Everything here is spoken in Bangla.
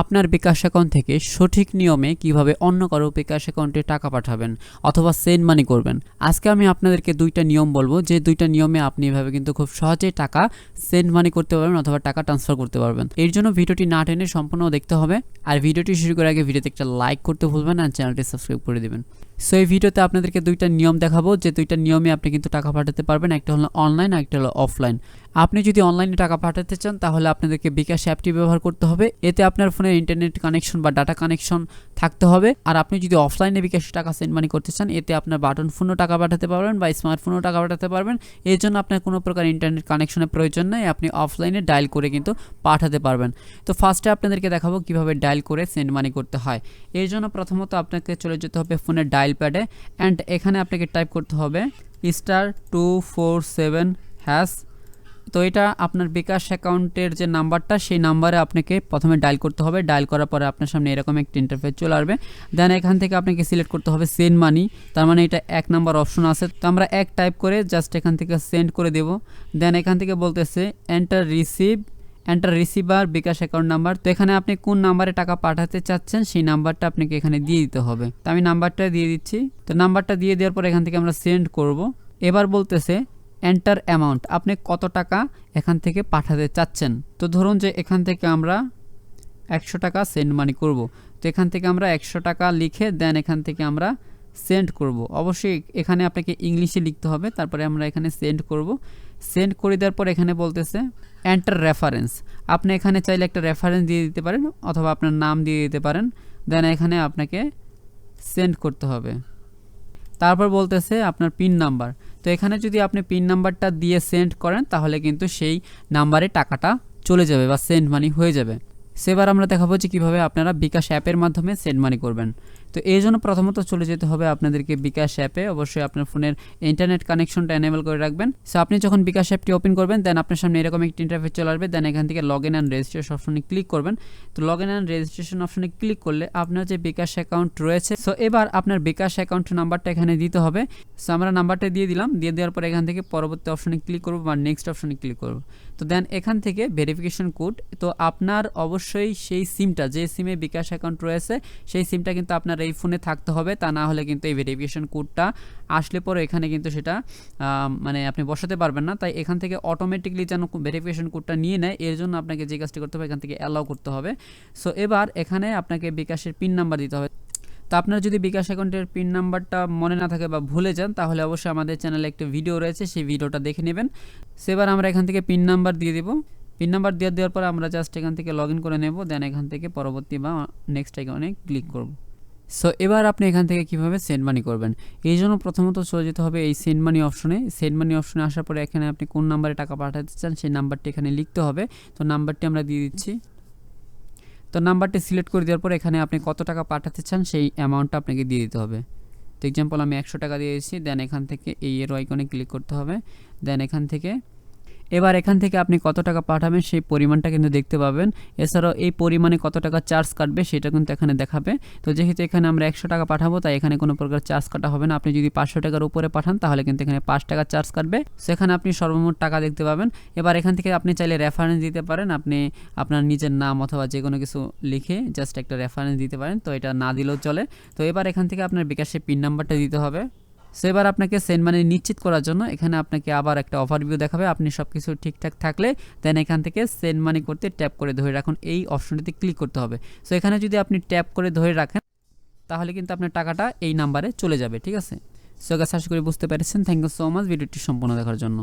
আপনার বিকাশ অ্যাকাউন্ট থেকে সঠিক নিয়মে কীভাবে অন্য কারও বিকাশ অ্যাকাউন্টে টাকা পাঠাবেন অথবা সেন্ড মানি করবেন। আজকে আমি আপনাদেরকে দুইটা নিয়ম বলব। যে দুইটা নিয়মে আপনি এভাবে কিন্তু খুব সহজেই টাকা সেন্ড মানি করতে পারবেন অথবা টাকা ট্রান্সফার করতে পারবেন। এর জন্য ভিডিওটি না টেনে সম্পূর্ণ দেখতে হবে। আর ভিডিওটি শুরু করার আগে ভিডিওতে একটা লাইক করতে ভুলবেন আর চ্যানেলটি সাবস্ক্রাইব করে দেবেন। সো এই ভিডিওতে আপনাদেরকে দুইটা নিয়ম দেখাবো। যে দুইটা নিয়মে আপনি কিন্তু টাকা পাঠাতে পারবেন। একটা হলো অনলাইন আর একটা হলো অফলাইন আপনি যদি অনলাইনে টাকা পাঠাতে চান, তাহলে আপনাদেরকে বিকাশ অ্যাপটি ব্যবহার করতে হবে। এতে আপনার ফোনে ইন্টারনেট কানেকশন বা ডাটা কানেকশন থাকতে হবে। আর আপনি যদি অফলাইনে বিকাশে টাকা সেন্ড মানি করতে চান, এতে আপনার বাটন ফোনও টাকা পাঠাতে পারবেন বা স্মার্টফোনও টাকা পাঠাতে পারবেন। এর জন্য আপনার কোনো প্রকার ইন্টারনেট কানেকশনের প্রয়োজন নেই। আপনি অফলাইনে ডায়াল করে কিন্তু পাঠাতে পারবেন। তো ফার্স্টে আপনাদেরকে দেখাবো কীভাবে ডায়াল করে সেন্ড মানি করতে হয়। এর জন্য প্রথমত আপনাকে চলে যেতে হবে ফোনের ডায়াল প্যাডে অ্যান্ড এখানে আপনাকে টাইপ করতে হবে star two four seven hash তো এটা আপনার বিকাশ অ্যাকাউন্টের যে নাম্বারটা, সেই নাম্বারে আপনাকে প্রথমে ডায়াল করতে হবে। ডায়াল করার পরে আপনার সামনে এরকম একটা ইন্টারফেস চলে আসবে। দেন এখান থেকে আপনাকে সিলেক্ট করতে হবে সেন্ড মানি তার মানে এটা এক নাম্বার অপশন আছে। তো আমরা এক টাইপ করে জাস্ট এখান থেকে সেন্ড করে দেব। দেন এখান থেকে বলতেছে enter receive enter receiver bKash account number তো এখানে আপনি কোন নাম্বারে টাকা পাঠাতে চাচ্ছেন, সেই নাম্বারটা আপনাকে এখানে দিয়ে দিতে হবে। তো আমি নাম্বারটা দিয়ে দিচ্ছি। তো নাম্বারটা দিয়ে দেওয়ার পর এখান থেকে আমরা সেন্ড করব। এবার বলতেছে এন্টার অ্যামাউন্ট আপনি কত টাকা এখান থেকে পাঠাতে চাচ্ছেন? তো ধরুন যে এখান থেকে আমরা একশো টাকা সেন্ড মানি করব। তো এখান থেকে আমরা একশো টাকা লিখে দেন এখান থেকে আমরা সেন্ড করব। অবশ্যই এখানে আপনাকে ইংলিশে লিখতে হবে, তারপরে আমরা এখানে সেন্ড করব। সেন্ড করে দেওয়ার পর এখানে বলতেছে এন্টার রেফারেন্স আপনি এখানে চাইলে একটা রেফারেন্স দিয়ে দিতে পারেন, অথবা আপনার নাম দিয়ে দিতে পারেন। দেন এখানে আপনাকে সেন্ড করতে হবে। তারপর বলতেছে আপনার পিন নাম্বার তো এখানে যদি আপনি পিন নাম্বারটা দিয়ে সেন্ড করেন, তাহলে কিন্তু সেই নাম্বারে টাকাটা চলে যাবে বা সেন্ড মানি হয়ে যাবে। সেবার আমরা দেখাবো যে কীভাবে আপনারা বিকাশ অ্যাপের মাধ্যমে সেন্ড মানি করবেন। তো এই জন্য প্রথমত চলে যেতে হবে আপনাদেরকে বিকাশ অ্যাপে। অবশ্যই আপনার ফোনের ইন্টারনেট কানেকশনটা এনেবল করে রাখবেন। সো আপনি যখন বিকাশ অ্যাপটি ওপেন করবেন দেন আপনার সামনে এরকম একটি ইন্টারফেস চলে আসবে। দেন এখান থেকে লগ ইন অ্যান্ড রেজিস্ট্রেশন অপশনে ক্লিক করবেন। তো লগ ইন অ্যান্ড রেজিস্ট্রেশন অপশনে ক্লিক করলে আপনার যে বিকাশ অ্যাকাউন্ট রয়েছে সো এবার আপনার বিকাশ অ্যাকাউন্ট নাম্বারটা এখানে দিতে হবে। সো আমরা নাম্বারটা দিয়ে দিলাম। দিয়ে দেওয়ার পর এখান থেকে পরবর্তী অপশনে ক্লিক করব বা নেক্সট অপশনে ক্লিক করব। তো দেন এখান থেকে ভেরিফিকেশন কোড তো আপনার অবশ্যই সেই সিমটা যে সিমে বিকাশ অ্যাকাউন্ট রয়েছে, সেই সিমটা কিন্তু আপনার এই ফোনে থাকতে হবে, তা না হলে কিন্তু এই ভেরিফিকেশন কোডটা আসলে পরে এখানে কিন্তু সেটা মানে আপনি বসাতে পারবেন না। তাই এখান থেকে অটোমেটিকলি যেন ভেরিফিকেশন কোডটা নিয়ে নেয়, এর জন্য আপনাকে যে কাজটি করতে হবে, এখান থেকে অ্যালাউ করতে হবে। সো এবার এখানে আপনাকে বিকাশের পিন নাম্বার দিতে হবে। তো আপনার যদি বিকাশ অ্যাকাউন্টের পিন নাম্বারটা মনে না থাকে বা ভুলে যান, তাহলে অবশ্যই আমাদের চ্যানেলে একটা ভিডিও রয়েছে, সেই ভিডিওটা দেখে নেবেন। সেবার আমরা এখান থেকে পিন নাম্বার দিয়ে দেবো। পিন নাম্বার দিয়ে দেওয়ার পর আমরা জাস্ট এখান থেকে লগ করে নেব দেন এখান থেকে পরবর্তী বা নেক্সট আইকনে ক্লিক করব। সো এবার আপনি এখান থেকে কীভাবে সেন্ড মানি করবেন? এই জন্য প্রথমত চলে যেতে হবে এই সেন্ড মানি অপশনে সেন্ড মানি অপশনে আসার পরে এখানে আপনি কোন নাম্বারে টাকা পাঠাতে চান, সেই নাম্বারটি এখানে লিখতে হবে। তো নাম্বারটি আমরা দিয়ে দিচ্ছি। তো নাম্বারটি সিলেক্ট করে দেওয়ার পর এখানে আপনি কত টাকা পাঠাতে চান, সেই অ্যামাউন্টটা আপনাকে দিয়ে দিতে হবে। তো এক্সাম্পল আমি একশো টাকা দিয়ে দিচ্ছি দেন এখান থেকে এই এর আইকনে ক্লিক করতে হবে। দেন এখান থেকে এবার এখান থেকে আপনি কত টাকা পাঠাবেন সেই পরিমাণটা কিন্তু দেখতে পাবেন। এছাড়াও এই পরিমাণে কত টাকা চার্জ কাটবে সেটা কিন্তু এখানে দেখাবে। তো যেহেতু এখানে আমরা একশো টাকা পাঠাবো, তাই এখানে কোনো প্রকার চার্জ কাটা হবে না। আপনি যদি পাঁচশো টাকার উপরে পাঠান, তাহলে কিন্তু এখানে পাঁচ টাকা চার্জ কাটবে। সেখানে আপনি সর্বমোট টাকা দেখতে পাবেন। এবার এখান থেকে আপনি চাইলে রেফারেন্স দিতে পারেন। আপনি আপনার নিজের নাম অথবা যে কোনো কিছু লিখে জাস্ট একটা রেফারেন্স দিতে পারেন। তো এটা না দিলেও চলে। তো এবার এখান থেকে আপনার বিকাশের পিন নাম্বারটা দিতে হবে। সো এবার আপনাকে সেন্ড মানি নিশ্চিত করার জন্য এখানে আপনাকে আবার একটা ওভারভিউ দেখাবে। আপনি সব কিছু ঠিকঠাক থাকলে দেন এখান থেকে সেন্ড মানি করতে ট্যাপ করে ধরে রাখুন। এই অপশনটিতে ক্লিক করতে হবে। সো এখানে যদি আপনি ট্যাপ করে ধরে রাখেন, তাহলে কিন্তু আপনার টাকাটা এই নাম্বারে চলে যাবে, ঠিক আছে? সো গাছ আশা করি বুঝতে পেরেছেন। থ্যাংক ইউ সো মাচ ভিডিওটি সম্পূর্ণ দেখার জন্য।